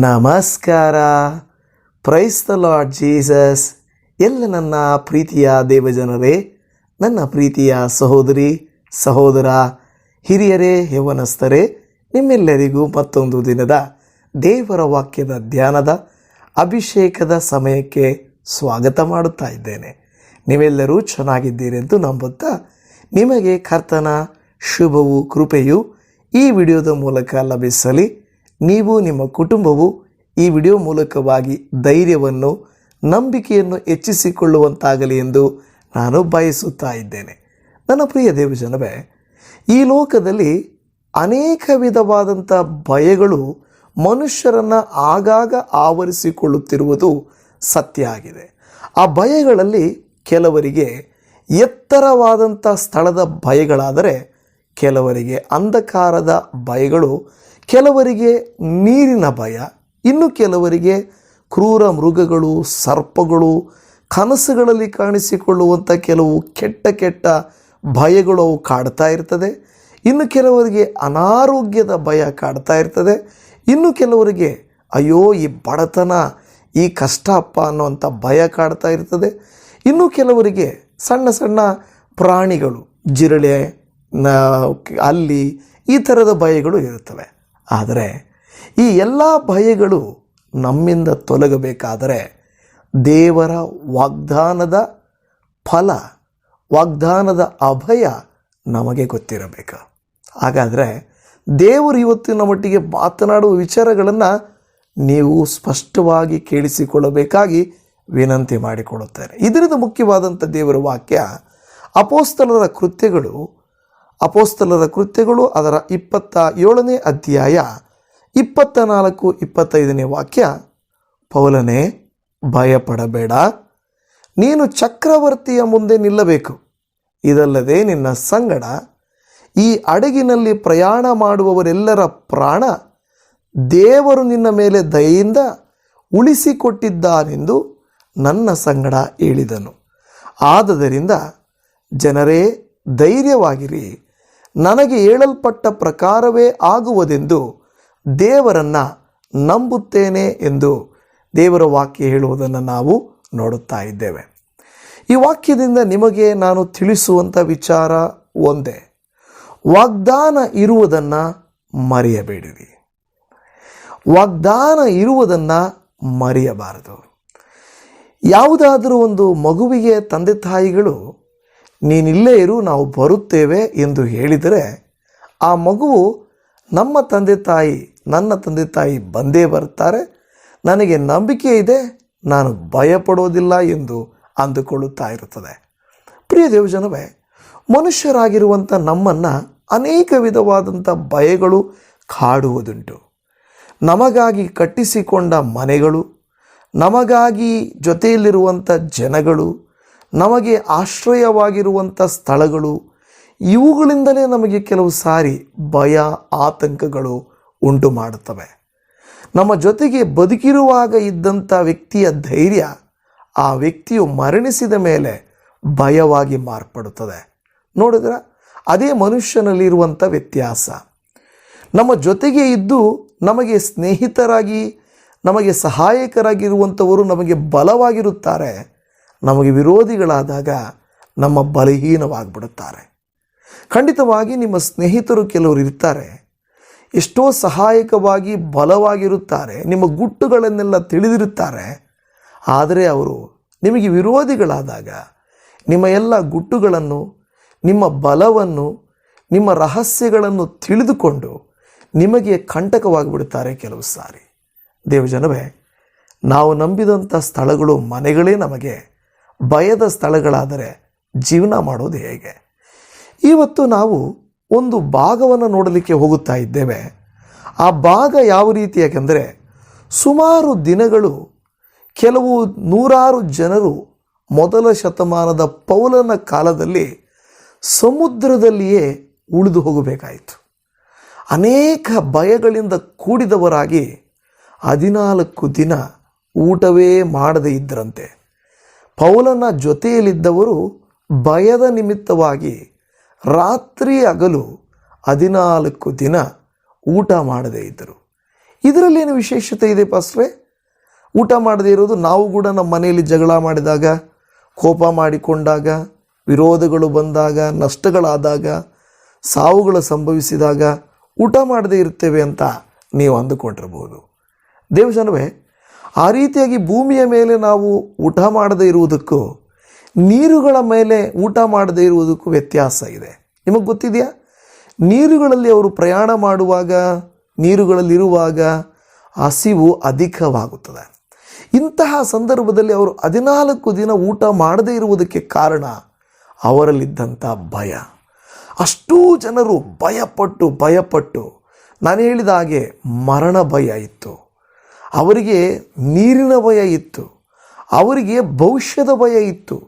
ನಮಸ್ಕಾರ. Praise the lord Jesus ಎಲ್ಲ ನನ್ನ ಪ್ರೀತಿಯ ದೇವಜನರೇ, ನನ್ನ ಪ್ರೀತಿಯ ಸಹೋದರಿ, ಸಹೋದರ, ಹಿರಿಯರೇ, ಯೌವನಸ್ಥರೇ, ನಿಮ್ಮೆಲ್ಲರಿಗೂ ಮತ್ತೊಂದು ದಿನದ ದೇವರ ವಾಕ್ಯದ ಧ್ಯಾನದ ಅಭಿಷೇಕದ ಸಮಯಕ್ಕೆ ಸ್ವಾಗತ ಮಾಡುತ್ತಾ ಇದ್ದೇನೆ. ನೀವೆಲ್ಲರೂ ಚೆನ್ನಾಗಿದ್ದೀರೆಂದು ನಂಬುತ್ತಾ ನಿಮಗೆ ಕರ್ತನ ಶುಭವು ಕೃಪೆಯು ಈ ವಿಡಿಯೋದ ಮೂಲಕ ಲಭಿಸಲಿ. ನೀವು ನಿಮ್ಮ ಕುಟುಂಬವು ಈ ವಿಡಿಯೋ ಮೂಲಕವಾಗಿ ಧೈರ್ಯವನ್ನು, ನಂಬಿಕೆಯನ್ನು ಹೆಚ್ಚಿಸಿಕೊಳ್ಳುವಂತಾಗಲಿ ಎಂದು ನಾನು ಬಯಸುತ್ತಾ ಇದ್ದೇನೆ. ನನ್ನ ಪ್ರಿಯ ದೇವಜನವೇ, ಈ ಲೋಕದಲ್ಲಿ ಅನೇಕ ವಿಧವಾದಂಥ ಭಯಗಳು ಮನುಷ್ಯರನ್ನು ಆಗಾಗ ಆವರಿಸಿಕೊಳ್ಳುತ್ತಿರುವುದು ಸತ್ಯ ಆಗಿದೆ. ಆ ಭಯಗಳಲ್ಲಿ ಕೆಲವರಿಗೆ ಎತ್ತರವಾದಂಥ ಸ್ಥಳದ ಭಯಗಳಾದರೆ, ಕೆಲವರಿಗೆ ಅಂಧಕಾರದ ಭಯಗಳು ಕೆಲವರಿಗೆ ನೀರಿನ ಭಯ, ಇನ್ನು ಕೆಲವರಿಗೆ ಕ್ರೂರ ಮೃಗಗಳು, ಸರ್ಪಗಳು, ಕನಸುಗಳಲ್ಲಿ ಕಾಣಿಸಿಕೊಳ್ಳುವಂಥ ಕೆಲವು ಕೆಟ್ಟ ಕೆಟ್ಟ ಭಯಗಳು ಅವು ಕಾಡ್ತಾ ಇರ್ತದೆ. ಇನ್ನು ಕೆಲವರಿಗೆ ಅನಾರೋಗ್ಯದ ಭಯ ಕಾಡ್ತಾ ಇರ್ತದೆ. ಇನ್ನು ಕೆಲವರಿಗೆ, ಅಯ್ಯೋ, ಈ ಬಡತನ, ಈ ಕಷ್ಟ ಅಪ್ಪ ಅನ್ನುವಂಥ ಭಯ ಕಾಡ್ತಾ ಇರ್ತದೆ. ಇನ್ನು ಕೆಲವರಿಗೆ ಸಣ್ಣ ಸಣ್ಣ ಪ್ರಾಣಿಗಳು, ಜಿರಳೆ ಅಲ್ಲಿ ಈ ಥರದ ಭಯಗಳು ಇರುತ್ತವೆ. ಆದರೆ ಈ ಎಲ್ಲ ಭಯಗಳು ನಮ್ಮಿಂದ ತೊಲಗಬೇಕಾದರೆ ದೇವರ ವಾಗ್ದಾನದ ಫಲ, ವಾಗ್ದಾನದ ಅಭಯ ನಮಗೆ ಗೊತ್ತಿರಬೇಕು. ಹಾಗಾದರೆ ದೇವರು ಇವತ್ತಿನ ಮಟ್ಟಿಗೆ ಮಾತನಾಡುವ ವಿಚಾರಗಳನ್ನು ನೀವು ಸ್ಪಷ್ಟವಾಗಿ ಕೇಳಿಸಿಕೊಳ್ಳಬೇಕಾಗಿ ವಿನಂತಿ ಮಾಡಿಕೊಳ್ಳುತ್ತೇನೆ. ಇದರಿಂದ ಮುಖ್ಯವಾದಂಥ ದೇವರ ವಾಕ್ಯ ಅಪೋಸ್ತಲರ ಕೃತ್ಯಗಳು ಅಪೋಸ್ತಲರ ಕೃತ್ಯಗಳು ಅದರ ಇಪ್ಪತ್ತ ಏಳನೇ ಅಧ್ಯಾಯ ಇಪ್ಪತ್ತ ನಾಲ್ಕು ಇಪ್ಪತ್ತೈದನೇ ವಾಕ್ಯ. ಪೌಲನೇ, ಭಯಪಡಬೇಡ. ನೀನು ಚಕ್ರವರ್ತಿಯ ಮುಂದೆ ನಿಲ್ಲಬೇಕು. ಇದಲ್ಲದೆ ನಿನ್ನ ಸಂಗಡ ಈ ಅಡಗಿನಲ್ಲಿ ಪ್ರಯಾಣ ಮಾಡುವವರೆಲ್ಲರ ಪ್ರಾಣ ದೇವರು ನಿನ್ನ ಮೇಲೆ ದಯೆಯಿಂದ ಉಳಿಸಿಕೊಟ್ಟಿದ್ದಾನೆಂದು ನನ್ನ ಸಂಗಡ ಹೇಳಿದನು. ಆದದರಿಂದ ಜನರೇ, ಧೈರ್ಯವಾಗಿರಿ. ನನಗೆ ಹೇಳಲ್ಪಟ್ಟ ಪ್ರಕಾರವೇ ಆಗುವುದೆಂದು ದೇವರನ್ನು ನಂಬುತ್ತೇನೆ ಎಂದು ದೇವರ ವಾಕ್ಯ ಹೇಳುವುದನ್ನು ನಾವು ನೋಡುತ್ತಾ ಇದ್ದೇವೆ. ಈ ವಾಕ್ಯದಿಂದ ನಿಮಗೆ ನಾನು ತಿಳಿಸುವಂಥ ವಿಚಾರ ಒಂದೇ. ವಾಗ್ದಾನ ಇರುವುದನ್ನು ಮರೆಯಬೇಡಿರಿ. ವಾಗ್ದಾನ ಇರುವುದನ್ನು ಮರೆಯಬಾರದು. ಯಾವುದಾದರೂ ಒಂದು ಮಗುವಿಗೆ ತಂದೆ ತಾಯಿಗಳು ನೀನಿಲ್ಲೇ ಇರು, ನಾವು ಬರುತ್ತೇವೆ ಎಂದು ಹೇಳಿದರೆ ಆ ಮಗುವು ನಮ್ಮ ತಂದೆ ತಾಯಿ, ನನ್ನ ತಂದೆ ತಾಯಿ ಬಂದೇ ಬರ್ತಾರೆ ನನಗೆ ನಂಬಿಕೆ ಇದೆ, ನಾನು ಭಯಪಡೋದಿಲ್ಲ ಎಂದು ಅಂದುಕೊಳ್ಳುತ್ತಾ ಇರುತ್ತದೆ. ಪ್ರಿಯ ದೇವಜನವೇ, ಮನುಷ್ಯರಾಗಿರುವಂಥ ನಮ್ಮನ್ನು ಅನೇಕ ವಿಧವಾದಂಥ ಭಯಗಳು ಕಾಡುವುದುಂಟು. ನಮಗಾಗಿ ಕಟ್ಟಿಸಿಕೊಂಡ ಮನೆಗಳು, ನಮಗಾಗಿ ಜೊತೆಯಲ್ಲಿರುವಂಥ ಜನಗಳು ನಮಗೆ ಆಶ್ರಯವಾಗಿರುವಂಥ ಸ್ಥಳಗಳು, ಇವುಗಳಿಂದಲೇ ನಮಗೆ ಕೆಲವು ಸಾರಿ ಭಯ, ಆತಂಕಗಳು ಉಂಟು ಮಾಡುತ್ತವೆ. ನಮ್ಮ ಜೊತೆಗೆ ಬದುಕಿರುವಾಗ ಇದ್ದಂಥ ವ್ಯಕ್ತಿಯ ಧೈರ್ಯ ಆ ವ್ಯಕ್ತಿಯು ಮರಣಿಸಿದ ಮೇಲೆ ಭಯವಾಗಿ ಮಾರ್ಪಡುತ್ತದೆ. ನೋಡಿದ್ರ, ಅದೇ ಮನುಷ್ಯನಲ್ಲಿರುವಂಥ ವ್ಯತ್ಯಾಸ. ನಮ್ಮ ಜೊತೆಗೆ ಇದ್ದು ನಮಗೆ ಸ್ನೇಹಿತರಾಗಿ, ನಮಗೆ ಸಹಾಯಕರಾಗಿರುವಂಥವರು ನಮಗೆ ಬಲವಾಗಿರುತ್ತಾರೆ. ನಮಗೆ ವಿರೋಧಿಗಳಾದಾಗ ನಮ್ಮ ಬಲಹೀನವಾಗಿಬಿಡುತ್ತಾರೆ. ಖಂಡಿತವಾಗಿ ನಿಮ್ಮ ಸ್ನೇಹಿತರು ಕೆಲವರು ಇರ್ತಾರೆ. ಎಷ್ಟೋ ಸಹಾಯಕವಾಗಿ ಬಲವಾಗಿರುತ್ತಾರೆ. ನಿಮ್ಮ ಗುಟ್ಟುಗಳನ್ನೆಲ್ಲ ತಿಳಿದಿರುತ್ತಾರೆ. ಆದರೆ ಅವರು ನಿಮಗೆ ವಿರೋಧಿಗಳಾದಾಗ ನಿಮ್ಮ ಎಲ್ಲ ಗುಟ್ಟುಗಳನ್ನು, ನಿಮ್ಮ ಬಲವನ್ನು, ನಿಮ್ಮ ರಹಸ್ಯಗಳನ್ನು ತಿಳಿದುಕೊಂಡು ನಿಮಗೆ ಕಂಟಕವಾಗಿಬಿಡುತ್ತಾರೆ ಕೆಲವು ಸಾರಿ. ದೇವಜನವೇ, ನಾವು ನಂಬಿದಂಥ ಸ್ಥಳಗಳು ಮನೆಗಳೇ ನಮಗೆ. ಭಯದ ಸ್ಥಳಗಳಾದರೆ ಜೀವನ ಮಾಡೋದು ಹೇಗೆ? ಇವತ್ತು ನಾವು ಒಂದು ಭಾಗವನ್ನು ನೋಡಲಿಕ್ಕೆ ಹೋಗುತ್ತಾ ಇದ್ದೇವೆ. ಆ ಭಾಗ ಯಾವ ರೀತಿ ಯಾಕೆಂದರೆ ಸುಮಾರು ದಿನಗಳು ಕೆಲವು ನೂರಾರು ಜನರು ಮೊದಲ ಶತಮಾನದ ಪೌಲನ ಕಾಲದಲ್ಲಿ ಸಮುದ್ರದಲ್ಲಿಯೇ ಉಳಿದು ಹೋಗಬೇಕಾಯಿತು. ಅನೇಕ ಭಯಗಳಿಂದ ಕೂಡಿದವರಾಗಿ ಹದಿನಾಲ್ಕು ದಿನ ಊಟವೇ ಮಾಡದೇ ಇದ್ದರಂತೆ. ಪೌಲನ ಜೊತೆಯಲ್ಲಿದ್ದವರು ಭಯದ ನಿಮಿತ್ತವಾಗಿ ರಾತ್ರಿ ಹಗಲು ಹದಿನಾಲ್ಕು ದಿನ ಊಟ ಮಾಡದೇ ಇದ್ದರು. ಇದರಲ್ಲಿ ಏನು ವಿಶೇಷತೆ ಇದೆ ಪಾಸ್ಟ್ರೆ? ಊಟ ಮಾಡದೇ ಇರೋದು ನಾವು ಕೂಡ ನಮ್ಮ ಮನೆಯಲ್ಲಿ ಜಗಳ ಮಾಡಿದಾಗ, ಕೋಪ ಮಾಡಿಕೊಂಡಾಗ, ವಿರೋಧಗಳು ಬಂದಾಗ, ನಷ್ಟಗಳಾದಾಗ, ಸಾವುಗಳು ಸಂಭವಿಸಿದಾಗ ಊಟ ಮಾಡದೇ ಇರ್ತೇವೆ ಅಂತ ನೀವು ಅಂದುಕೊಂಡಿರ್ಬೋದು ದೇವಜನವೇ ಆ ರೀತಿಯಾಗಿ ಭೂಮಿಯ ಮೇಲೆ ನಾವು ಊಟ ಮಾಡದೇ ಇರುವುದಕ್ಕೂ, ನೀರುಗಳ ಮೇಲೆ ಊಟ ಮಾಡದೇ ಇರುವುದಕ್ಕೂ ವ್ಯತ್ಯಾಸ ಇದೆ. ನಿಮಗೆ ಗೊತ್ತಿದೆಯಾ? ನೀರುಗಳಲ್ಲಿ ಅವರು ಪ್ರಯಾಣ ಮಾಡುವಾಗ, ನೀರುಗಳಲ್ಲಿರುವಾಗ ಹಸಿವು ಅಧಿಕವಾಗುತ್ತದೆ. ಇಂತಹ ಸಂದರ್ಭದಲ್ಲಿ ಅವರು ಹದಿನಾಲ್ಕು ದಿನ ಊಟ ಮಾಡದೇ ಇರುವುದಕ್ಕೆ ಕಾರಣ ಅವರಲ್ಲಿದ್ದಂಥ ಭಯ. ಅಷ್ಟೂ ಜನರು ಭಯಪಟ್ಟು ಭಯಪಟ್ಟು, ನಾನು ಹೇಳಿದ ಹಾಗೆ ಮರಣ ಭಯ ಇತ್ತು. ಅವರಿಗೆ ನೀರಿನ ಭಯ ಇತ್ತು. ಅವರಿಗೆ ಭವಿಷ್ಯದ ಭಯ ಇತ್ತು.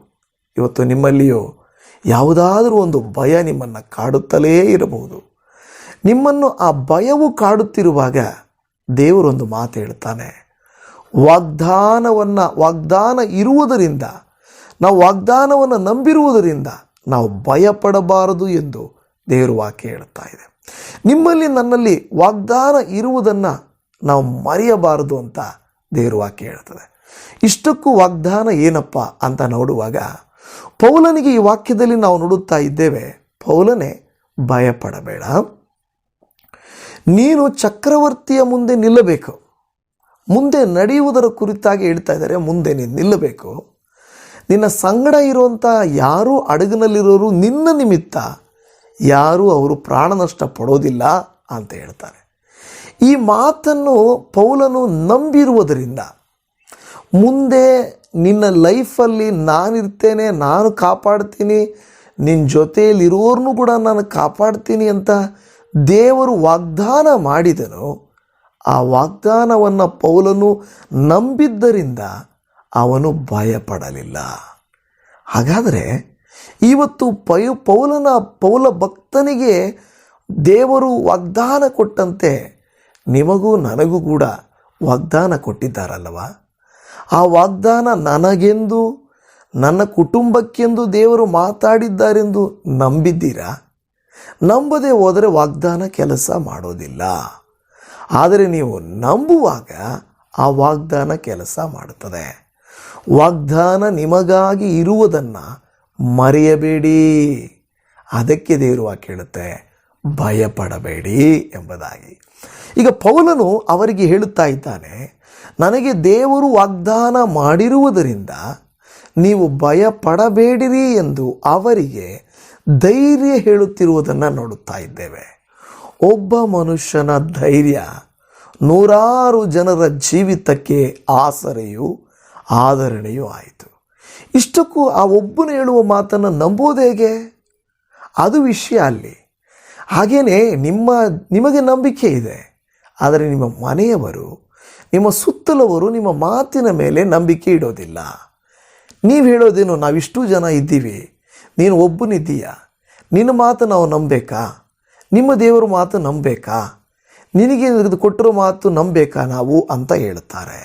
ಇವತ್ತು ನಿಮ್ಮಲ್ಲಿಯೋ ಯಾವುದಾದರೂ ಒಂದು ಭಯ ನಿಮ್ಮನ್ನು ಕಾಡುತ್ತಲೇ ಇರಬಹುದು. ನಿಮ್ಮನ್ನು ಆ ಭಯವು ಕಾಡುತ್ತಿರುವಾಗ ದೇವರೊಂದು ಮಾತು ಹೇಳ್ತಾನೆ. ವಾಗ್ದಾನವನ್ನು, ವಾಗ್ದಾನ ಇರುವುದರಿಂದ, ನಾವು ವಾಗ್ದಾನವನ್ನು ನಂಬಿರುವುದರಿಂದ ನಾವು ಭಯಪಡಬಾರದು ಎಂದು ದೇವರು ವಾಕ್ಯ ಹೇಳ್ತಾ ಇದೆ. ನಿಮ್ಮಲ್ಲಿ ನನ್ನಲ್ಲಿ ವಾಗ್ದಾನ ಇರುವುದನ್ನು ನಾವು ಮರೆಯಬಾರದು ಅಂತ ದೇವರು ವಾಕ್ಯ ಹೇಳ್ತದೆ. ಇಷ್ಟಕ್ಕೂ ವಾಗ್ದಾನ ಏನಪ್ಪ ಅಂತ ನೋಡುವಾಗ ಪೌಲನಿಗೆ ಈ ವಾಕ್ಯದಲ್ಲಿ ನಾವು ನೋಡುತ್ತಾ ಇದ್ದೇವೆ, ಪೌಲನೇ ಭಯಪಡಬೇಡ. ನೀನು ಚಕ್ರವರ್ತಿಯ ಮುಂದೆ ನಿಲ್ಲಬೇಕು. ಮುಂದೆ ನಡೆಯುವುದರ ಕುರಿತಾಗಿ ಹೇಳ್ತಾ ಇದ್ದಾರೆ, ಮುಂದೆ ನೀನು ನಿಲ್ಲಬೇಕು. ನಿನ್ನ ಸಂಗಡ ಇರುವಂಥ ಯಾರೂ ಹಡಗಿನಲ್ಲಿರೋರು ನಿನ್ನ ನಿಮಿತ್ತ ಯಾರೂ ಅವರು ಪ್ರಾಣ ನಷ್ಟ ಪಡೋದಿಲ್ಲ ಅಂತ ಹೇಳ್ತಾರೆ. ಈ ಮಾತನ್ನು ಪೌಲನು ನಂಬಿರುವುದರಿಂದ ಮುಂದೆ ನಿನ್ನ ಲೈಫಲ್ಲಿ ನಾನಿರ್ತೇನೆ, ನಾನು ಕಾಪಾಡ್ತೀನಿ ನಿನ್ನ ಜೊತೆಯಲ್ಲಿರೋರ್ನು ಕೂಡ ನಾನು ಕಾಪಾಡ್ತೀನಿ ಅಂತ ದೇವರು ವಾಗ್ದಾನ ಮಾಡಿದನು. ಆ ವಾಗ್ದಾನವನ್ನು ಪೌಲನು ನಂಬಿದ್ದರಿಂದ ಅವನು ಭಯಪಡಲಿಲ್ಲ. ಹಾಗಾದರೆ ಇವತ್ತು ಪೌಲನ ಪೌಲ ಭಕ್ತನಿಗೆ ದೇವರು ವಾಗ್ದಾನ ಕೊಟ್ಟಂತೆ ನಿಮಗೂ ನನಗೂ ಕೂಡ ವಾಗ್ದಾನ ಕೊಟ್ಟಿದ್ದಾರಲ್ಲವ? ಆ ವಾಗ್ದಾನ ನನಗೆಂದು, ನನ್ನ ಕುಟುಂಬಕ್ಕೆಂದು ದೇವರು ಮಾತಾಡಿದ್ದಾರೆಂದು ನಂಬಿದ್ದೀರಾ? ನಂಬದೇ ಹೋದರೆ ವಾಗ್ದಾನ ಕೆಲಸ ಮಾಡೋದಿಲ್ಲ. ಆದರೆ ನೀವು ನಂಬುವಾಗ ಆ ವಾಗ್ದಾನ ಕೆಲಸ ಮಾಡುತ್ತದೆ. ವಾಗ್ದಾನ ನಿಮಗಾಗಿ ಇರುವುದನ್ನು ಮರೆಯಬೇಡಿ. ಅದಕ್ಕೆ ದೇವರು ಕೇಳುತ್ತೆ, ಭಯಪಡಬೇಡಿ ಎಂಬುದಾಗಿ. ಈಗ ಪೌಲನು ಅವರಿಗೆ ಹೇಳುತ್ತಾ ಇದ್ದಾನೆ, ನನಗೆ ದೇವರು ವಾಗ್ದಾನ ಮಾಡಿರುವುದರಿಂದ ನೀವು ಭಯ ಪಡಬೇಡಿರಿ ಎಂದು ಅವರಿಗೆ ಧೈರ್ಯ ಹೇಳುತ್ತಿರುವುದನ್ನು ನೋಡುತ್ತಾ ಇದ್ದೇವೆ. ಒಬ್ಬ ಮನುಷ್ಯನ ಧೈರ್ಯ ನೂರಾರು ಜನರ ಜೀವಿತಕ್ಕೆ ಆಸರೆಯೂ ಆಧರಣೆಯೂ ಆಯಿತು. ಇಷ್ಟಕ್ಕೂ ಆ ಒಬ್ಬನು ಹೇಳುವ ಮಾತನ್ನು ನಂಬುವುದು ಹೇಗೆ? ಅದು ವಿಷಯ ಅಲ್ಲಿ. ಹಾಗೆಯೇ ನಿಮ್ಮ, ನಿಮಗೆ ನಂಬಿಕೆ ಇದೆ. ಆದರೆ ನಿಮ್ಮ ಮನೆಯವರು, ನಿಮ್ಮ ಸುತ್ತಲವರು ನಿಮ್ಮ ಮಾತಿನ ಮೇಲೆ ನಂಬಿಕೆ ಇಡೋದಿಲ್ಲ. ನೀವು ಹೇಳೋದೇನು ನಾವಿಷ್ಟು ಜನ ಇದ್ದೀವಿ, ನೀನು ಒಬ್ಬನಿದ್ದೀಯ ನಿನ್ನ ಮಾತು ನಾವು ನಂಬಬೇಕಾ, ನಿಮ್ಮ ದೇವರ ಮಾತು ನಂಬಬೇಕಾ, ನಿನಗೆ ಕೊಟ್ಟಿರೋ ಮಾತು ನಂಬಬೇಕಾ ನಾವು ಅಂತ ಹೇಳ್ತಾರೆ.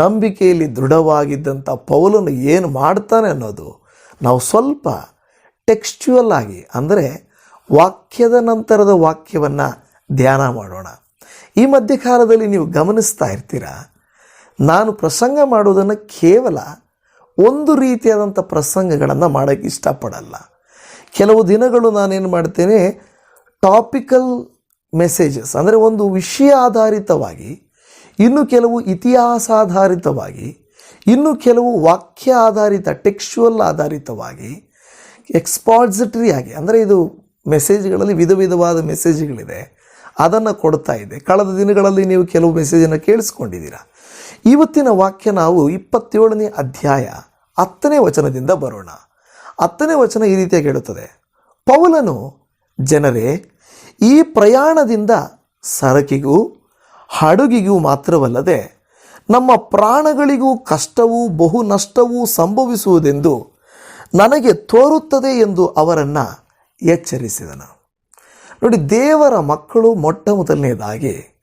ನಂಬಿಕೆಯಲ್ಲಿ ದೃಢವಾಗಿದ್ದಂಥ ಪೌಲನು ಏನು ಮಾಡ್ತಾನೆ ಅನ್ನೋದು ನಾವು ಸ್ವಲ್ಪ ಟೆಕ್ಸ್ಚುವಲ್ ಆಗಿ, ಅಂದರೆ ವಾಕ್ಯದ ನಂತರದ ವಾಕ್ಯವನ್ನು ಧ್ಯಾನ ಮಾಡೋಣ. ಈ ಮಧ್ಯಕಾಲದಲ್ಲಿ ನೀವು ಗಮನಿಸ್ತಾ ಇರ್ತೀರಾ? ನಾನು ಪ್ರಸಂಗ ಮಾಡೋದನ್ನು ಕೇವಲ ಒಂದು ರೀತಿಯಾದಂಥ ಪ್ರಸಂಗಗಳನ್ನು ಮಾಡೋಕ್ಕೆ ಇಷ್ಟಪಡಲ್ಲ. ಕೆಲವು ದಿನಗಳು ನಾನೇನು ಮಾಡ್ತೇನೆ, ಟಾಪಿಕಲ್ ಮೆಸೇಜಸ್, ಅಂದರೆ ಒಂದು ವಿಷಯ ಆಧಾರಿತವಾಗಿ, ಇನ್ನು ಕೆಲವು ಇತಿಹಾಸಾಧಾರಿತವಾಗಿ ಇನ್ನು ಕೆಲವು ವಾಕ್ಯ ಆಧಾರಿತ, ಟೆಕ್ಸ್ಚುವಲ್ ಆಧಾರಿತವಾಗಿ ಎಕ್ಸ್ಪಾಸಿಟರಿ ಅಂದರೆ ಇದು ಮೆಸೇಜ್ಗಳಲ್ಲಿ ವಿಧ ವಿಧವಾದ ಮೆಸೇಜ್ಗಳಿದೆ. ಅದನ್ನು ಕೊಡ್ತಾ ಇದೆ. ಕಳೆದ ದಿನಗಳಲ್ಲಿ ನೀವು ಕೆಲವು ಮೆಸೇಜನ್ನು ಕೇಳಿಸ್ಕೊಂಡಿದ್ದೀರಾ? ಇವತ್ತಿನ ವಾಕ್ಯ ನಾವು ಇಪ್ಪತ್ತೇಳನೇ ಅಧ್ಯಾಯ ಹತ್ತನೇ ವಚನದಿಂದ ಬರೋಣ. ಹತ್ತನೇ ವಚನ ಈ ರೀತಿಯಾಗಿ ಹೇಳುತ್ತದೆ. ಪೌಲನು, ಜನರೇ, ಈ ಪ್ರಯಾಣದಿಂದ ಸರಕಿಗೂ ಹಡುಗಿಗೂ ಮಾತ್ರವಲ್ಲದೆ ನಮ್ಮ ಪ್ರಾಣಗಳಿಗೂ ಕಷ್ಟವೂ ಬಹು ನಷ್ಟವೂ ಸಂಭವಿಸುವುದೆಂದು ನನಗೆ ತೋರುತ್ತದೆ ಎಂದು ಅವರನ್ನು ಎಚ್ಚರಿಸಿದನು. ನೋಡಿ, ದೇವರ ಮಕ್ಕಳು ಮೊಟ್ಟ ಮೊದಲನೇದಾಗಿ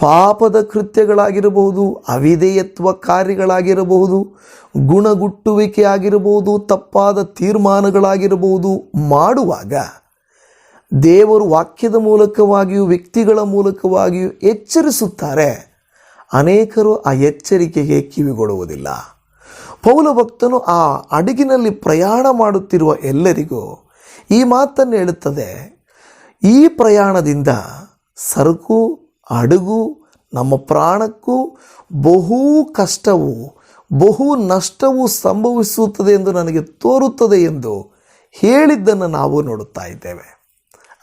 ಪಾಪದ ಕೃತ್ಯಗಳಾಗಿರಬಹುದು, ಅವಿಧೇಯತ್ವ ಕಾರ್ಯಗಳಾಗಿರಬಹುದು, ಗುಣಗುಟ್ಟುವಿಕೆ ಆಗಿರಬಹುದು, ತಪ್ಪಾದ ತೀರ್ಮಾನಗಳಾಗಿರಬಹುದು ಮಾಡುವಾಗ ದೇವರು ವಾಕ್ಯದ ಮೂಲಕವಾಗಿಯೂ ವ್ಯಕ್ತಿಗಳ ಮೂಲಕವಾಗಿಯೂ ಎಚ್ಚರಿಸುತ್ತಾರೆ. ಅನೇಕರು ಆ ಎಚ್ಚರಿಕೆಗೆ ಕಿವಿಗೊಡುವುದಿಲ್ಲ. ಪೌಲ ಭಕ್ತನು ಆ ಅಡಗಿನಲ್ಲಿ ಪ್ರಯಾಣ ಮಾಡುತ್ತಿರುವ ಎಲ್ಲರಿಗೂ ಈ ಮಾತನ್ನು ಹೇಳುತ್ತದೆ. ಈ ಪ್ರಯಾಣದಿಂದ ಸರಕು ಹಡಗು ನಮ್ಮ ಪ್ರಾಣಕ್ಕೂ ಬಹು ಕಷ್ಟವು, ಬಹು ನಷ್ಟವು ಸಂಭವಿಸುತ್ತದೆ ಎಂದು ನನಗೆ ತೋರುತ್ತದೆ ಎಂದು ಹೇಳಿದ್ದನ್ನು ನಾವು ನೋಡುತ್ತಾ ಇದ್ದೇವೆ.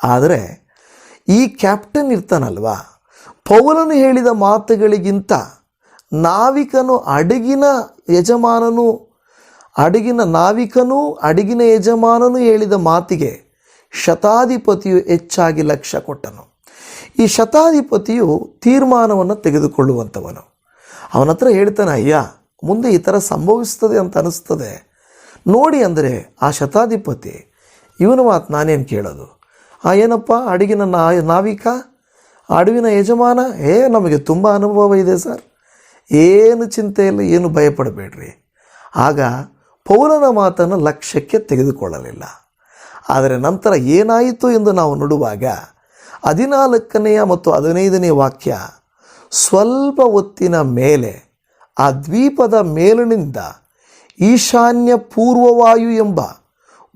ಆದರೆ ಈ ಕ್ಯಾಪ್ಟನ್ ಇರ್ತಾನಲ್ವಾ? ಪೌಲನು ಹೇಳಿದ ಮಾತುಗಳಿಗಿಂತ ನಾವಿಕನು ಅಡಗಿನ ಯಜಮಾನನು, ಅಡಗಿನ ನಾವಿಕನೂ, ಅಡಗಿನ ಯಜಮಾನನು ಹೇಳಿದ ಮಾತಿಗೆ ಶತಾಧಿಪತಿಯು ಹೆಚ್ಚಾಗಿ ಲಕ್ಷ್ಯ ಕೊಟ್ಟನು. ಈ ಶತಾಧಿಪತಿಯು ತೀರ್ಮಾನವನ್ನು ತೆಗೆದುಕೊಳ್ಳುವಂಥವನು ಅವನ ಹತ್ರ ಹೇಳ್ತಾನೆ, ಅಯ್ಯ, ಮುಂದೆ ಈ ಥರ ಸಂಭವಿಸ್ತದೆ ಅಂತ ಅನಿಸ್ತದೆ. ನೋಡಿ ಅಂದರೆ ಆ ಶತಾಧಿಪತಿ, ಇವನ ಮಾತು ನಾನೇನು ಕೇಳೋದು? ಆ ಏನಪ್ಪ, ಅಡುಗಿನ ನಾ, ನಾವಿಕ? ಅಡುವಿನ ಯಜಮಾನ? ಏ, ನಮಗೆ ತುಂಬ ಅನುಭವ ಇದೆ ಸರ್. ಏನು ಚಿಂತೆ ಇಲ್ಲ ಏನು ಭಯಪಡಬೇಡ್ರಿ. ಆಗ ಪೌರನ ಮಾತನ್ನು ಲಕ್ಷ್ಯಕ್ಕೆ ತೆಗೆದುಕೊಳ್ಳಲಿಲ್ಲ. ಆದರೆ ನಂತರ ಏನಾಯಿತು ಎಂದು ನಾವು ನೋಡುವಾಗ ಹದಿನಾಲ್ಕನೆಯ ಮತ್ತು ಹದಿನೈದನೇ ವಾಕ್ಯ ಸ್ವಲ್ಪ ಹೊತ್ತಿನ ಮೇಲೆ ಆ ದ್ವೀಪದ ಮೇಲಿನಿಂದ ಈಶಾನ್ಯ ಪೂರ್ವವಾಯು ಎಂಬ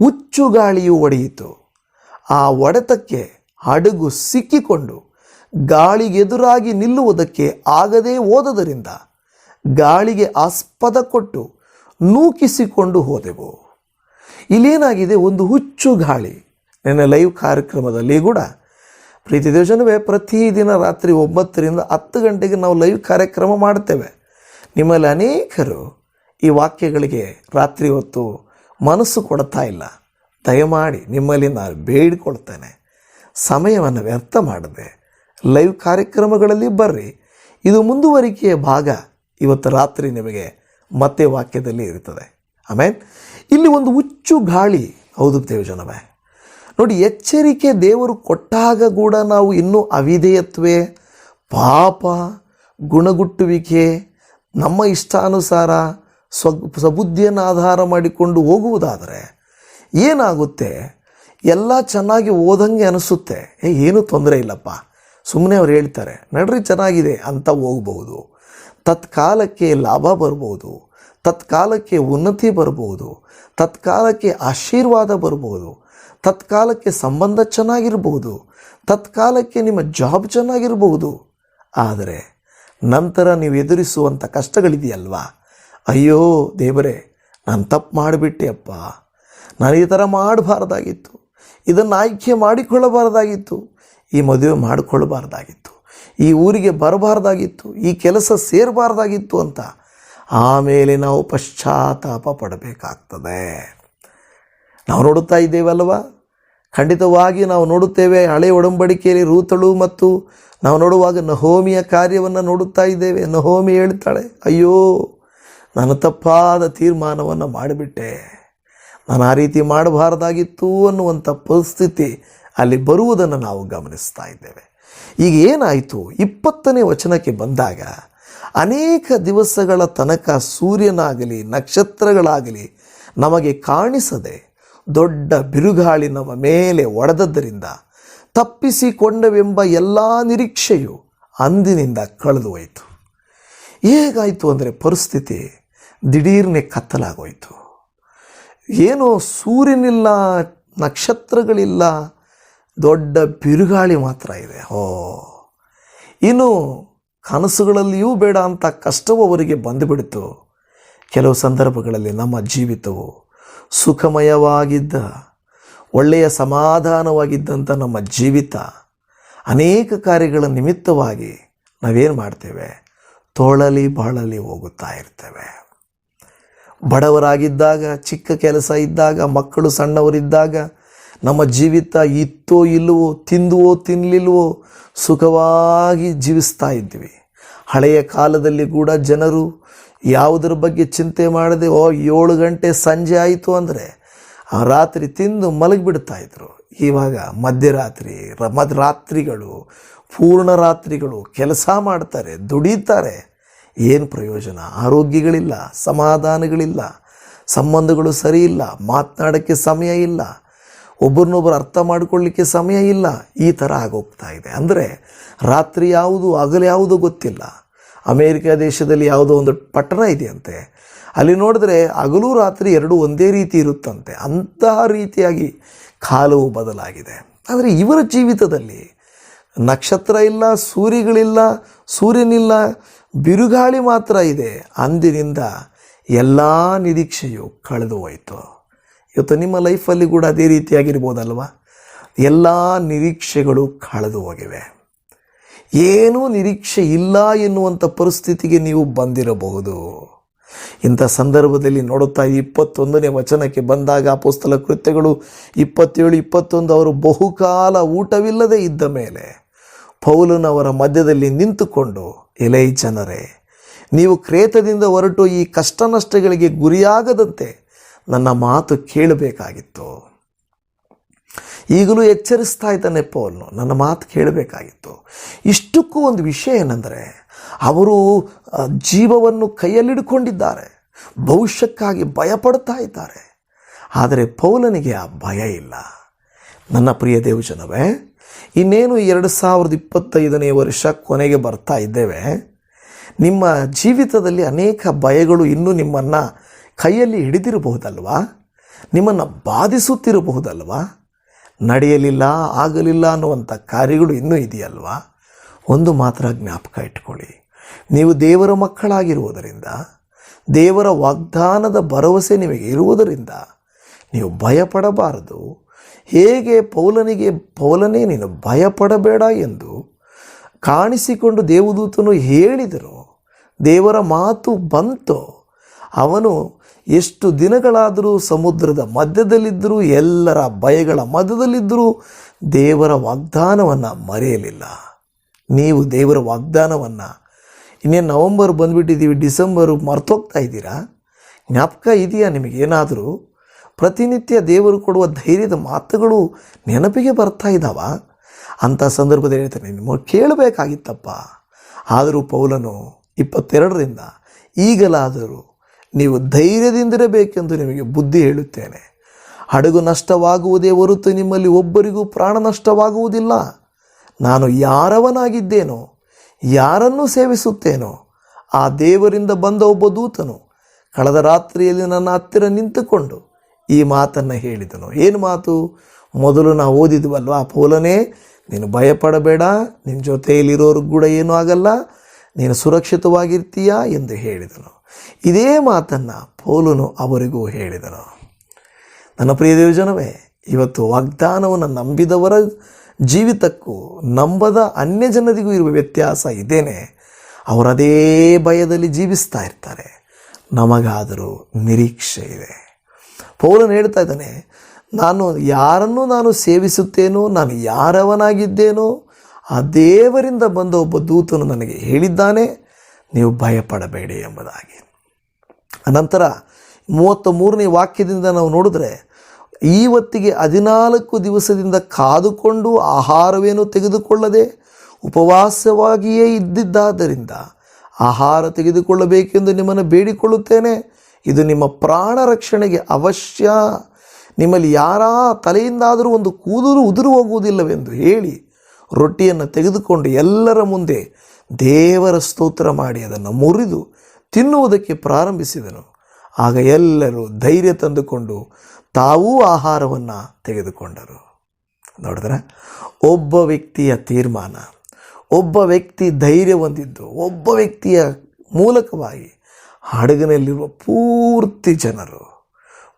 ಹುಚ್ಚು ಗಾಳಿಯು ಒಡೆಯಿತು. ಆ ಒಡೆತಕ್ಕೆ ಹಡಗು ಸಿಕ್ಕಿಕೊಂಡು ಗಾಳಿಗೆದುರಾಗಿ ನಿಲ್ಲುವುದಕ್ಕೆ ಆಗದೇ ಹೋದದರಿಂದ ಗಾಳಿಗೆ ಆಸ್ಪದ ಕೊಟ್ಟು ನೂಕಿಸಿಕೊಂಡು ಹೋದೆವು. ಇಲ್ಲೇನಾಗಿದೆ? ಒಂದು ಹುಚ್ಚು ಗಾಳಿ. ನಿನ್ನೆ ಲೈವ್ ಕಾರ್ಯಕ್ರಮದಲ್ಲಿ ಕೂಡ ಪ್ರೀತಿ ದೇವಜನವೇ ಪ್ರತಿದಿನ ರಾತ್ರಿ ಒಂಬತ್ತರಿಂದ ಹತ್ತು ಗಂಟೆಗೆ ನಾವು ಲೈವ್ ಕಾರ್ಯಕ್ರಮ ಮಾಡ್ತೇವೆ. ನಿಮ್ಮಲ್ಲಿ ಅನೇಕರು ಈ ವಾಕ್ಯಗಳಿಗೆ ರಾತ್ರಿ ಹೊತ್ತು ಮನಸ್ಸು ಕೊಡ್ತಾ ಇಲ್ಲ. ದಯಮಾಡಿ ನಿಮ್ಮಲ್ಲಿ ನಾನು ಬೇಡಿಕೊಳ್ತೇನೆ. ಸಮಯವನ್ನು ವ್ಯರ್ಥ ಮಾಡದೆ ಲೈವ್ ಕಾರ್ಯಕ್ರಮಗಳಲ್ಲಿ ಬರ್ರಿ. ಇದು ಮುಂದುವರಿಕೆಯ ಭಾಗ. ಇವತ್ತು ರಾತ್ರಿ ನಿಮಗೆ ಮತ್ತೆ ವಾಕ್ಯದಲ್ಲಿ ಇರುತ್ತದೆ. ಆಮೇಲೆ ಇಲ್ಲಿ ಒಂದು ಹುಚ್ಚು ಗಾಳಿ. ಹೌದು ದೇವಜನವೇ ನೋಡಿ, ಎಚ್ಚರಿಕೆ ದೇವರು ಕೊಟ್ಟಾಗ ಕೂಡ ನಾವು ಇನ್ನೂ ಅವಿಧೇಯತ್ವೇ, ಪಾಪ, ಗುಣಗುಟ್ಟುವಿಕೆ, ನಮ್ಮ ಇಷ್ಟಾನುಸಾರ ಸ್ವ ಸಬುದ್ಧಿಯನ್ನು ಆಧಾರ ಮಾಡಿಕೊಂಡು ಹೋಗುವುದಾದರೆ ಏನಾಗುತ್ತೆ? ಎಲ್ಲ ಚೆನ್ನಾಗಿ ಓದಂಗೆ ಅನಿಸುತ್ತೆ. ಏ, ಏನೂ ತೊಂದರೆ ಇಲ್ಲಪ್ಪ. ಸುಮ್ಮನೆ ಅವ್ರು ಹೇಳ್ತಾರೆ, ನಡ್ರಿ ಚೆನ್ನಾಗಿದೆ ಅಂತ ಹೋಗ್ಬೋದು ತತ್ಕಾಲಕ್ಕೆ ಲಾಭ ಬರ್ಬೋದು. ತತ್ಕಾಲಕ್ಕೆ ಉನ್ನತಿ ಬರಬಹುದು, ತತ್ಕಾಲಕ್ಕೆ ಆಶೀರ್ವಾದ ಬರ್ಬೋದು ತತ್ಕಾಲಕ್ಕೆ ಸಂಬಂಧ ಚೆನ್ನಾಗಿರ್ಬೋದು ತತ್ಕಾಲಕ್ಕೆ ನಿಮ್ಮ ಜಾಬ್ ಚೆನ್ನಾಗಿರ್ಬೋದು ಆದರೆ ನಂತರ ನೀವು ಎದುರಿಸುವಂಥ ಕಷ್ಟಗಳಿದೆಯಲ್ವಾ? ಅಯ್ಯೋ ದೇವರೇ, ನಾನು ತಪ್ಪು ಮಾಡಿಬಿಟ್ಟೆ ಅಪ್ಪ. ನಾನು ಈ ಥರ ಮಾಡಬಾರ್ದಾಗಿತ್ತು. ಇದನ್ನು ಆಯ್ಕೆ ಮಾಡಿಕೊಳ್ಳಬಾರ್ದಾಗಿತ್ತು. ಈ ಮದುವೆ ಮಾಡಿಕೊಳ್ಳಬಾರ್ದಾಗಿತ್ತು ಈ ಊರಿಗೆ ಬರಬಾರ್ದಾಗಿತ್ತು. ಈ ಕೆಲಸ ಸೇರಬಾರ್ದಾಗಿತ್ತು ಅಂತ ಆಮೇಲೆ ನಾವು ಪಶ್ಚಾತ್ತಾಪ ಪಡಬೇಕಾಗ್ತದೆ. ನಾವು ನೋಡುತ್ತಾ ಇದ್ದೇವಲ್ವ? ಖಂಡಿತವಾಗಿ ನಾವು ನೋಡುತ್ತೇವೆ. ಹಳೆ ಒಡಂಬಡಿಕೆಯಲ್ಲಿ ರೂತಳು ಮತ್ತು ನಾವು ನೋಡುವಾಗ ನಹೋಮಿಯ ಕಾರ್ಯವನ್ನು ನೋಡುತ್ತಾ ಇದ್ದೇವೆ. ನಹೋಮಿ ಹೇಳ್ತಾಳೆ, ಅಯ್ಯೋ, ನಾನು ತಪ್ಪಾದ ತೀರ್ಮಾನವನ್ನು ಮಾಡಿಬಿಟ್ಟೆ. ನಾನು ಆ ರೀತಿ ಮಾಡಬಾರ್ದಾಗಿತ್ತು ಅನ್ನುವಂಥ ಪರಿಸ್ಥಿತಿ ಅಲ್ಲಿ ಬರುವುದನ್ನು ನಾವು ಗಮನಿಸ್ತಾ ಇದ್ದೇವೆ. ಈಗ ಏನಾಯಿತು? ಇಪ್ಪತ್ತನೇ ವಚನಕ್ಕೆ ಬಂದಾಗ ಅನೇಕ ದಿವಸಗಳ ತನಕ ಸೂರ್ಯನಾಗಲಿ, ನಕ್ಷತ್ರಗಳಾಗಲಿ ನಮಗೆ ಕಾಣಿಸದೆ ದೊಡ್ಡ ಬಿರುಗಾಳಿ ನಮ್ಮ ಮೇಲೆ ಒಡೆದದ್ದರಿಂದ ತಪ್ಪಿಸಿಕೊಂಡವೆಂಬ ಎಲ್ಲ ನಿರೀಕ್ಷೆಯು ಅಂದಿನಿಂದ ಕಳೆದು ಹೋಯಿತು. ಹೇಗಾಯಿತು ಅಂದರೆ ಪರಿಸ್ಥಿತಿ ದಿಢೀರ್ನೆ ಕತ್ತಲಾಗೋಯಿತು. ಏನೋ ಸೂರ್ಯನಿಲ್ಲ, ನಕ್ಷತ್ರಗಳಿಲ್ಲ, ದೊಡ್ಡ ಬಿರುಗಾಳಿ ಮಾತ್ರ ಇದೆ. ಓ ಇನ್ನು ಕನಸುಗಳಲ್ಲಿಯೂ ಬೇಡ ಅಂತ ಕಷ್ಟವು ಅವರಿಗೆ ಬಂದುಬಿಡಿತು. ಕೆಲವು ಸಂದರ್ಭಗಳಲ್ಲಿ ನಮ್ಮ ಜೀವಿತವು ಸುಖಮಯವಾಗಿದ್ದ, ಒಳ್ಳೆಯ ಸಮಾಧಾನವಾಗಿದ್ದಂಥ ನಮ್ಮ ಜೀವಿತ ಅನೇಕ ಕಾರ್ಯಗಳ ನಿಮಿತ್ತವಾಗಿ ನಾವೇನು ಮಾಡ್ತೇವೆ? ತೋಳಲಿ ಬಾಳಲಿ ಹೋಗುತ್ತಾ ಇರ್ತೇವೆ. ಬಡವರಾಗಿದ್ದಾಗ, ಚಿಕ್ಕ ಕೆಲಸ ಇದ್ದಾಗ, ಮಕ್ಕಳು ಸಣ್ಣವರಿದ್ದಾಗ ನಮ್ಮ ಜೀವಿತ ಇತ್ತೋ ಇಲ್ಲವೋ, ತಿಂದುವೋ ತಿನ್ನಲಿಲ್ವೋ ಸುಖವಾಗಿ ಜೀವಿಸ್ತಾ ಇದ್ವಿ ಹಳೆಯ ಕಾಲದಲ್ಲಿ ಕೂಡ ಜನರು ಯಾವುದರ ಬಗ್ಗೆ ಚಿಂತೆ ಮಾಡದೆ, ಓ, ಏಳು ಗಂಟೆ ಸಂಜೆ ಆಯಿತು ಅಂದರೆ ಆ ರಾತ್ರಿ ತಿಂದು ಮಲಗಿಬಿಡ್ತಾ ಇದ್ರು. ಇವಾಗ ಮಧ್ಯರಾತ್ರಿ, ರ ಮಧ್ಯ ರಾತ್ರಿಗಳು ಪೂರ್ಣ ರಾತ್ರಿಗಳು ಕೆಲಸ ಮಾಡ್ತಾರೆ, ದುಡಿತಾರೆ. ಏನು ಪ್ರಯೋಜನ? ಆರೋಗ್ಯಗಳಿಲ್ಲ, ಸಮಾಧಾನಗಳಿಲ್ಲ, ಸಂಬಂಧಗಳು ಸರಿ ಇಲ್ಲ, ಮಾತನಾಡೋಕ್ಕೆ ಸಮಯ ಇಲ್ಲ ಒಬ್ಬರನ್ನೊಬ್ಬರು ಅರ್ಥ ಮಾಡಿಕೊಳ್ಳಿಕ್ಕೆ ಸಮಯ ಇಲ್ಲ. ಈ ಥರ ಆಗೋಗ್ತಾ ಇದೆ. ಅಂದರೆ ರಾತ್ರಿ ಯಾವುದು, ಹಗಲು ಯಾವುದು ಗೊತ್ತಿಲ್ಲ. ಅಮೇರಿಕ ದೇಶದಲ್ಲಿ ಯಾವುದೋ ಒಂದು ಪಟ್ಟಣ ಇದೆಯಂತೆ. ಅಲ್ಲಿ ನೋಡಿದ್ರೆ ಹಗಲು ರಾತ್ರಿ ಎರಡೂ ಒಂದೇ ರೀತಿ ಇರುತ್ತಂತೆ. ಅಂತಹ ರೀತಿಯಾಗಿ ಕಾಲವು ಬದಲಾಗಿದೆ. ಆದರೆ ಇವರ ಜೀವಿತದಲ್ಲಿ ನಕ್ಷತ್ರ ಇಲ್ಲ, ಸೂರ್ಯಗಳಿಲ್ಲ, ಸೂರ್ಯನಿಲ್ಲ, ಬಿರುಗಾಳಿ ಮಾತ್ರ ಇದೆ. ಅಂದಿನಿಂದ ಎಲ್ಲ ನಿರೀಕ್ಷೆಯು ಕಳೆದು ಹೋಯಿತು. ಇವತ್ತು ನಿಮ್ಮ ಲೈಫಲ್ಲಿ ಕೂಡ ಅದೇ ರೀತಿಯಾಗಿರ್ಬೋದಲ್ವ? ಎಲ್ಲ ನಿರೀಕ್ಷೆಗಳು ಕಳೆದು ಹೋಗಿವೆ. ಏನೂ ನಿರೀಕ್ಷೆ ಇಲ್ಲ ಎನ್ನುವಂಥ ಪರಿಸ್ಥಿತಿಗೆ ನೀವು ಬಂದಿರಬಹುದು. ಇಂಥ ಸಂದರ್ಭದಲ್ಲಿ ನೋಡುತ್ತಾ ಇಪ್ಪತ್ತೊಂದನೇ ವಚನಕ್ಕೆ ಬಂದಾಗ ಪುಸ್ತಕ ಕೃತ್ಯಗಳು ಇಪ್ಪತ್ತೇಳು, ಇಪ್ಪತ್ತೊಂದು ಅವರು ಬಹುಕಾಲ ಊಟವಿಲ್ಲದೆ ಇದ್ದ ಮೇಲೆ ಪೌಲನವರ ಮಧ್ಯದಲ್ಲಿ ನಿಂತುಕೊಂಡು, ಎಲೈ ಜನರೇ, ನೀವು ಕ್ರೇತದಿಂದ ಹೊರಟು ಈ ಕಷ್ಟ ನಷ್ಟಗಳಿಗೆ ಗುರಿಯಾಗದಂತೆ ನನ್ನ ಮಾತು ಕೇಳಬೇಕಾಗಿತ್ತು. ಈಗಲೂ ಎಚ್ಚರಿಸ್ತಾ ಇದ್ದಾನೆ ಪೌಲ್ನು, ನನ್ನ ಮಾತು ಕೇಳಬೇಕಾಗಿತ್ತು. ಇಷ್ಟಕ್ಕೂ ಒಂದು ವಿಷಯ ಏನೆಂದರೆ, ಅವರು ಜೀವವನ್ನು ಕೈಯಲ್ಲಿಡ್ಕೊಂಡಿದ್ದಾರೆ. ಭವಿಷ್ಯಕ್ಕಾಗಿ ಭಯಪಡ್ತಾ ಇದ್ದಾರೆ. ಆದರೆ ಪೌಲನಿಗೆ ಆ ಭಯ ಇಲ್ಲ. ನನ್ನ ಪ್ರಿಯ ದೇವಜನವೇ, ಇನ್ನೇನು ಎರಡು ಸಾವಿರದ ಇಪ್ಪತ್ತೈದನೇ ವರ್ಷ ಕೊನೆಗೆ ಬರ್ತಾ ಇದ್ದೇವೆ. ನಿಮ್ಮ ಜೀವಿತದಲ್ಲಿ ಅನೇಕ ಭಯಗಳು ಇನ್ನೂ ನಿಮ್ಮನ್ನು ಕೈಯಲ್ಲಿ ಹಿಡಿದಿರಬಹುದಲ್ವಾ? ನಿಮ್ಮನ್ನು ಬಾಧಿಸುತ್ತಿರಬಹುದಲ್ವಾ? ನಡೆಯಲಿಲ್ಲ, ಆಗಲಿಲ್ಲ ಅನ್ನುವಂಥ ಕಾರ್ಯಗಳು ಇನ್ನೂ ಇದೆಯಲ್ವಾ? ಒಂದು ಮಾತ್ರ ಜ್ಞಾಪಕ ಇಟ್ಕೊಳ್ಳಿ. ನೀವು ದೇವರ ಮಕ್ಕಳಾಗಿರುವುದರಿಂದ, ದೇವರ ವಾಗ್ದಾನದ ಭರವಸೆ ನಿಮಗೆ ಇರುವುದರಿಂದ ನೀವು ಭಯಪಡಬಾರದು. ಹೇಗೆ ಪೌಲನಿಗೆ, ಪೌಲನೇ ನೀನು ಭಯಪಡಬೇಡ ಎಂದು ಕಾಣಿಸಿಕೊಂಡು ದೇವದೂತನು ಹೇಳಿದರು ದೇವರ ಮಾತು ಬಂತು? ಅವನು ಎಷ್ಟು ದಿನಗಳಾದರೂ ಸಮುದ್ರದ ಮಧ್ಯದಲ್ಲಿದ್ದರೂ ಎಲ್ಲರ ಭಯಗಳ ಮಧ್ಯದಲ್ಲಿದ್ದರೂ ದೇವರ ವಾಗ್ದಾನವನ್ನು ಮರೆಯಲಿಲ್ಲ. ನೀವು ದೇವರ ವಾಗ್ದಾನವನ್ನು ಇನ್ನೇನು ನವಂಬರ್ ಬಂದುಬಿಟ್ಟಿದ್ದೀವಿ, ಡಿಸೆಂಬರು ಮರ್ತೋಗ್ತಾ ಇದ್ದೀರಾ? ಜ್ಞಾಪಕ ಇದೆಯಾ ನಿಮಗೇನಾದರೂ ಪ್ರತಿನಿತ್ಯ ದೇವರು ಕೊಡುವ ಧೈರ್ಯದ ಮಾತುಗಳು ನೆನಪಿಗೆ ಬರ್ತಾ ಇದ್ದಾವ? ಅಂಥ ಸಂದರ್ಭದಲ್ಲಿ ಹೇಳ್ತಾನೆ, ನಿಮ್ಮ ಕೇಳಬೇಕಾಗಿತ್ತಪ್ಪ. ಆದರೂ ಪೌಲನು ಇಪ್ಪತ್ತೆರಡರಿಂದ ಈಗಲಾದರೂ ನೀವು ಧೈರ್ಯದಿಂದಿರಬೇಕೆಂದು ನಿಮಗೆ ಬುದ್ಧಿ ಹೇಳುತ್ತೇನೆ. ಹಡಗು ನಷ್ಟವಾಗುವುದೇ ಹೊರತು ನಿಮ್ಮಲ್ಲಿ ಒಬ್ಬರಿಗೂ ಪ್ರಾಣ ನಷ್ಟವಾಗುವುದಿಲ್ಲ. ನಾನು ಯಾರವನಾಗಿದ್ದೇನೋ, ಯಾರನ್ನು ಸೇವಿಸುತ್ತೇನೋ, ಆ ದೇವರಿಂದ ಬಂದ ಒಬ್ಬ ದೂತನು ಕಳೆದ ರಾತ್ರಿಯಲ್ಲಿ ನನ್ನ ಹತ್ತಿರ ನಿಂತುಕೊಂಡು ಈ ಮಾತನ್ನು ಹೇಳಿದನು. ಏನು ಮಾತು? ಮೊದಲು ನಾವು ಆ ಪೋಲನೇ? ನೀನು ಭಯಪಡಬೇಡ, ನಿನ್ನ ಜೊತೆಯಲ್ಲಿರೋರು ಕೂಡ ಏನೂ ಆಗಲ್ಲ, ನೀನು ಸುರಕ್ಷಿತವಾಗಿರ್ತೀಯಾ ಎಂದು ಹೇಳಿದನು. ಇದೇ ಮಾತನ್ನು ಪೌಲನು ಅವರಿಗೂ ಹೇಳಿದನು. ನನ್ನ ಪ್ರಿಯ ದೇವಜನವೇ, ಇವತ್ತು ವಾಗ್ದಾನವನ್ನು ನಂಬಿದವರ ಜೀವಿತಕ್ಕೂ ನಂಬದ ಅನ್ಯ ಜನರಿಗೂ ಇರುವ ವ್ಯತ್ಯಾಸ ಇದೇನೆ. ಅವರದೇ ಭಯದಲ್ಲಿ ಜೀವಿಸ್ತಾ ಇರ್ತಾರೆ. ನಮಗಾದರೂ ನಿರೀಕ್ಷೆ ಇದೆ. ಪೌಲನು ಹೇಳ್ತಾ ಇದ್ದಾನೆ, ನಾನು ಯಾರನ್ನು ನಾನು ಸೇವಿಸುತ್ತೇನೋ, ನಾನು ಯಾರವನಾಗಿದ್ದೇನೋ, ಆ ದೇವರಿಂದ ಬಂದ ಒಬ್ಬ ದೂತನು ನನಗೆ ಹೇಳಿದ್ದಾನೆ, ನೀವು ಭಯಪಡಬೇಡಿ ಎಂಬುದಾಗಿ. ಅನಂತರ ಮೂವತ್ತ ಮೂರನೇ ವಾಕ್ಯದಿಂದ ನಾವು ನೋಡಿದ್ರೆ ಈವತ್ತಿಗೆ ಹದಿನಾಲ್ಕು ದಿವಸದಿಂದ ಕಾದುಕೊಂಡು ಆಹಾರವೇನು ತೆಗೆದುಕೊಳ್ಳದೆ ಉಪವಾಸವಾಗಿಯೇ ಇದ್ದಿದ್ದಾದ್ದರಿಂದ ಆಹಾರ ತೆಗೆದುಕೊಳ್ಳಬೇಕೆಂದು ನಿಮ್ಮನ್ನು ಬೇಡಿಕೊಳ್ಳುತ್ತೇನೆ. ಇದು ನಿಮ್ಮ ಪ್ರಾಣ ರಕ್ಷಣೆಗೆ ಅವಶ್ಯ. ನಿಮ್ಮಲ್ಲಿ ಯಾರ ತಲೆಯಿಂದಾದರೂ ಒಂದು ಕೂದಲು ಉದುರು ಹೋಗುವುದಿಲ್ಲವೆಂದು ಹೇಳಿ ರೊಟ್ಟಿಯನ್ನು ತೆಗೆದುಕೊಂಡು ಎಲ್ಲರ ಮುಂದೆ ದೇವರ ಸ್ತೋತ್ರ ಮಾಡಿ ಅದನ್ನು ಮುರಿದು ತಿನ್ನುವುದಕ್ಕೆ ಪ್ರಾರಂಭಿಸಿದನು. ಆಗ ಎಲ್ಲರೂ ಧೈರ್ಯ ತಂದುಕೊಂಡು ತಾವೂ ಆಹಾರವನ್ನು ತೆಗೆದುಕೊಂಡರು. ನೋಡಿದ್ರೆ ಒಬ್ಬ ವ್ಯಕ್ತಿಯ ತೀರ್ಮಾನ, ಒಬ್ಬ ವ್ಯಕ್ತಿ ಧೈರ್ಯ ಹೊಂದಿದ್ದು, ಒಬ್ಬ ವ್ಯಕ್ತಿಯ ಮೂಲಕವಾಗಿ ಹಡಗಿನಲ್ಲಿರುವ ಪೂರ್ತಿ ಜನರು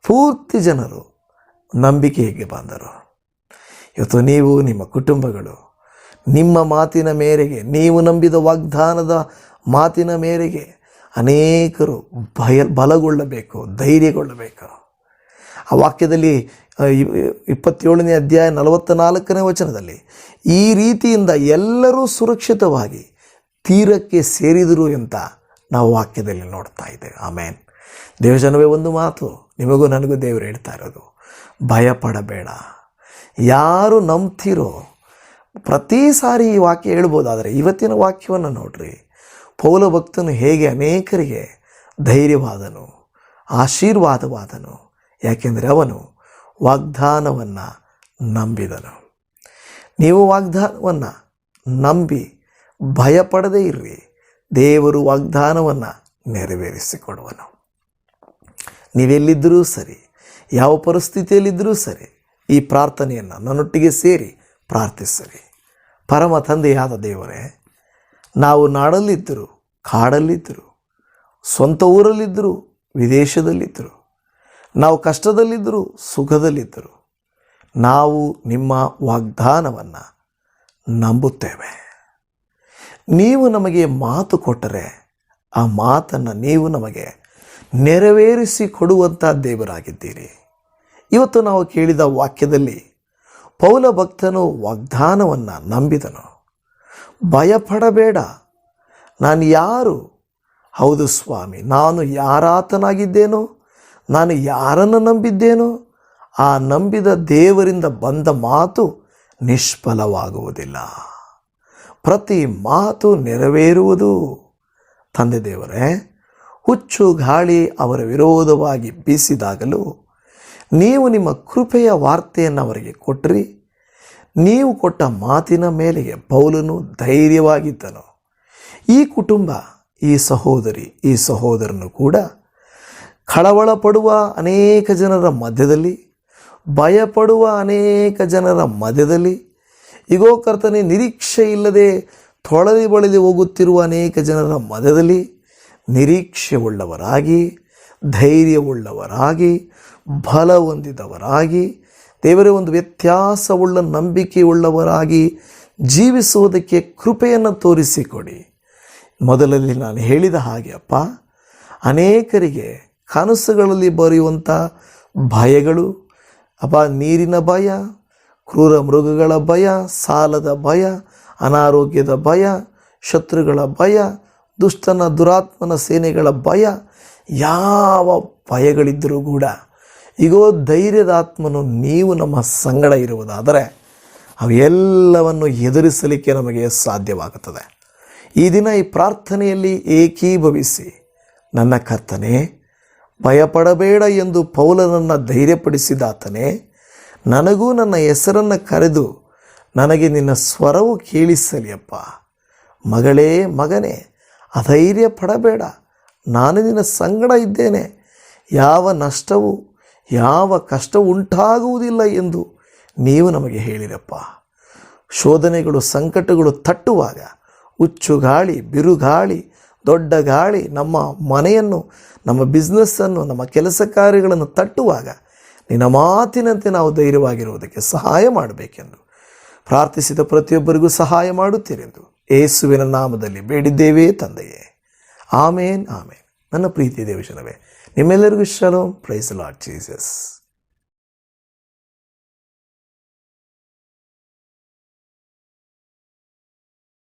ಪೂರ್ತಿ ಜನರು ನಂಬಿಕೆಗೆ ಬಂದರು? ಇವತ್ತು ನೀವು, ನಿಮ್ಮ ಕುಟುಂಬಗಳು, ನಿಮ್ಮ ಮಾತಿನ ಮೇರೆಗೆ, ನೀವು ನಂಬಿದ ವಾಗ್ದಾನದ ಮಾತಿನ ಮೇರೆಗೆ ಅನೇಕರು ಭಯ, ಬಲಗೊಳ್ಳಬೇಕು, ಧೈರ್ಯಗೊಳ್ಳಬೇಕು. ಆ ವಾಕ್ಯದಲ್ಲಿ ಇಪ್ಪತ್ತೇಳನೇ ಅಧ್ಯಾಯ ನಲವತ್ತ ನಾಲ್ಕನೇ ವಚನದಲ್ಲಿ, ಈ ರೀತಿಯಿಂದ ಎಲ್ಲರೂ ಸುರಕ್ಷಿತವಾಗಿ ತೀರಕ್ಕೆ ಸೇರಿದರು ಅಂತ ನಾವು ವಾಕ್ಯದಲ್ಲಿ ನೋಡ್ತಾ ಇದ್ದೇವೆ. ಆಮೇನ್. ದೇವಜನವೇ, ಒಂದು ಮಾತು ನಿಮಗೂ ನನಗೂ ದೇವರು ಹೇಳ್ತಾ ಇರೋದು, ಭಯಪಡಬೇಡ. ಯಾರು ನಂಬ್ತಿರೋ, ಪ್ರತಿ ಸಾರಿ ಈ ವಾಕ್ಯ ಹೇಳ್ಬೋದಾದರೆ, ಇವತ್ತಿನ ವಾಕ್ಯವನ್ನು ನೋಡ್ರಿ. ಪೌಲ ಭಕ್ತನು ಹೇಗೆ ಅನೇಕರಿಗೆ ಧೈರ್ಯವಾದನು, ಆಶೀರ್ವಾದವಾದನು, ಯಾಕೆಂದರೆ ಅವನು ವಾಗ್ದಾನವನ್ನು ನಂಬಿದನು. ನೀವು ವಾಗ್ದಾನವನ್ನು ನಂಬಿ ಭಯಪಡದೇ ಇರ್ರಿ. ದೇವರು ವಾಗ್ದಾನವನ್ನು ನೆರವೇರಿಸಿಕೊಡುವನು. ನೀವೆಲ್ಲಿದ್ದರೂ ಸರಿ, ಯಾವ ಪರಿಸ್ಥಿತಿಯಲ್ಲಿದ್ದರೂ ಸರಿ, ಈ ಪ್ರಾರ್ಥನೆಯನ್ನು ನನ್ನೊಟ್ಟಿಗೆ ಸೇರಿ ಪ್ರಾರ್ಥಿಸಿರಿ. ಪರಮ ತಂದೆಯಾದ ದೇವರೇ ನಾವು ನಾಡಲ್ಲಿದ್ದರು, ಕಾಡಲ್ಲಿದ್ದರು, ಸ್ವಂತ ಊರಲ್ಲಿದ್ದರು, ವಿದೇಶದಲ್ಲಿದ್ದರು. ನಾವು ಕಷ್ಟದಲ್ಲಿದ್ದರು, ಸುಖದಲ್ಲಿದ್ದರು. ನಾವು ನಿಮ್ಮ ವಾಗ್ದಾನವನ್ನು ನಂಬುತ್ತೇವೆ. ನೀವು ನಮಗೆ ಮಾತು ಕೊಟ್ಟರೆ ಆ ಮಾತನ್ನು ನೀವು ನಮಗೆ ನೆರವೇರಿಸಿ ಕೊಡುವಂಥ ದೇವರಾಗಿದ್ದೀರಿ. ಇವತ್ತು ನಾವು ಕೇಳಿದ ವಾಕ್ಯದಲ್ಲಿ ಪೌಲ ಭಕ್ತನು ವಾಗ್ದಾನವನ್ನು ನಂಬಿದನು. ಭಯಪಡಬೇಡ. ನಾನು ಯಾರು? ಹೌದು ಸ್ವಾಮಿ, ನಾನು ಯಾರಾತನಾಗಿದ್ದೇನೋ? ನಾನು ಯಾರನ್ನು ನಂಬಿದ್ದೇನೋ? ಆ ನಂಬಿದ ದೇವರಿಂದ ಬಂದ ಮಾತು ನಿಷ್ಫಲವಾಗುವುದಿಲ್ಲ. ಪ್ರತಿ ಮಾತು ನೆರವೇರುವುದು. ತಂದೆ ದೇವರೇ, ಹುಚ್ಚು ಗಾಳಿ ಅವರ ವಿರೋಧವಾಗಿ ಬೀಸಿದಾಗಲೂ ನೀವು ನಿಮ್ಮ ಕೃಪೆಯ ವಾರ್ತೆಯನ್ನು ಅವರಿಗೆ ಕೊಟ್ಟರಿ ನೀವು ಕೊಟ್ಟ ಮಾತಿನ ಮೇಲೆಗೆ ಪೌಲನು ಧೈರ್ಯವಾಗಿದ್ದನು. ಈ ಕುಟುಂಬ, ಈ ಸಹೋದರಿ, ಈ ಸಹೋದರನು ಕೂಡ ಕಳವಳ ಪಡುವ ಅನೇಕ ಜನರ ಮಧ್ಯದಲ್ಲಿ, ಭಯಪಡುವ ಅನೇಕ ಜನರ ಮಧ್ಯದಲ್ಲಿ, ಇಗೋ ಕರ್ತನೆ, ನಿರೀಕ್ಷೆ ಇಲ್ಲದೆ ತೊಳೆದು ಬಳಲಿ ಹೋಗುತ್ತಿರುವ ಅನೇಕ ಜನರ ಮಧ್ಯದಲ್ಲಿ ನಿರೀಕ್ಷೆ ಉಳ್ಳವರಾಗಿ ಧೈರ್ಯವುಳ್ಳವರಾಗಿ, ಬಲ ಹೊಂದಿದವರಾಗಿ ದೇವರೇ, ಒಂದು ವ್ಯತ್ಯಾಸವುಳ್ಳ ನಂಬಿಕೆಯುಳ್ಳವರಾಗಿ ಜೀವಿಸುವುದಕ್ಕೆ ಕೃಪೆಯನ್ನು ತೋರಿಸಿಕೊಡಿ. ಮೊದಲಲ್ಲಿ ನಾನು ಹೇಳಿದ ಹಾಗೆ, ಅಪ್ಪ, ಅನೇಕರಿಗೆ ಕನಸುಗಳಲ್ಲಿ ಬರೆಯುವಂಥ ಭಯಗಳು, ಅಪ್ಪ, ನೀರಿನ ಭಯ, ಕ್ರೂರ ಮೃಗಗಳ ಭಯ, ಸಾಲದ ಭಯ, ಅನಾರೋಗ್ಯದ ಭಯ, ಶತ್ರುಗಳ ಭಯ, ದುಷ್ಟನ ದುರಾತ್ಮನ ಸೇನೆಗಳ ಭಯ, ಯಾವ ಭಯಗಳಿದ್ದರೂ ಕೂಡ ಈಗೋ ಧೈರ್ಯದ ಆತ್ಮನು ನೀವು ನಮ್ಮ ಸಂಗಡ ಇರುವುದಾದರೆ ಅವೆಲ್ಲವನ್ನು ಎದುರಿಸಲಿಕ್ಕೆ ನಮಗೆ ಸಾಧ್ಯವಾಗುತ್ತದೆ. ಈ ದಿನ ಈ ಪ್ರಾರ್ಥನೆಯಲ್ಲಿ ಏಕೀಭವಿಸಿ, ನನ್ನ ಕರ್ತನೆ, ಭಯಪಡಬೇಡ ಎಂದು ಪೌಲನನ್ನು ಧೈರ್ಯಪಡಿಸಿದಾತನೇ, ನನಗೂ ನನ್ನ ಹೆಸರನ್ನು ಕರೆದು ನನಗೆ ನಿನ್ನ ಸ್ವರವು ಕೇಳಿಸಲಿಯಪ್ಪ. ಮಗಳೇ, ಮಗನೇ ಅಧೈರ್ಯ ಪಡಬೇಡ ನಾನು ನಿನ್ನ ಸಂಗಡ ಇದ್ದೇನೆ. ಯಾವ ನಷ್ಟವು ಯಾವ ಕಷ್ಟ ಉಂಟಾಗುವುದಿಲ್ಲ ಎಂದು ನೀವು ನಮಗೆ ಹೇಳಿರಪ್ಪ. ಶೋಧನೆಗಳು, ಸಂಕಟಗಳು ತಟ್ಟುವಾಗ ಹುಚ್ಚು ಗಾಳಿ ಬಿರುಗಾಳಿ, ದೊಡ್ಡ ಗಾಳಿ ನಮ್ಮ ಮನೆಯನ್ನು, ನಮ್ಮ ಬಿಸ್ನೆಸ್ಸನ್ನು, ನಮ್ಮ ಕೆಲಸ ಕಾರ್ಯಗಳನ್ನು ತಟ್ಟುವಾಗ ನಿನ್ನ ಮಾತಿನಂತೆ ನಾವು ಧೈರ್ಯವಾಗಿರುವುದಕ್ಕೆ ಸಹಾಯ ಮಾಡಬೇಕೆಂದು ಪ್ರಾರ್ಥಿಸಿದ ಪ್ರತಿಯೊಬ್ಬರಿಗೂ ಸಹಾಯ ಮಾಡುತ್ತೀರೆಂದು ಏಸುವಿನ ನಾಮದಲ್ಲಿ ಬೇಡಿದ್ದೇವೆ ತಂದೆಯೇ. ಆಮೇನ್ ಆಮೇನ್. ನನ್ನ ಪ್ರೀತಿ ದೇವಶನವೇ ನಿಮ್ಮೆಲ್ಲರಿಗೂ ಶಲೋಮ್ ಪ್ರೈಸ್ ಲಾರ್ಡ್ ಜೀಸಸ್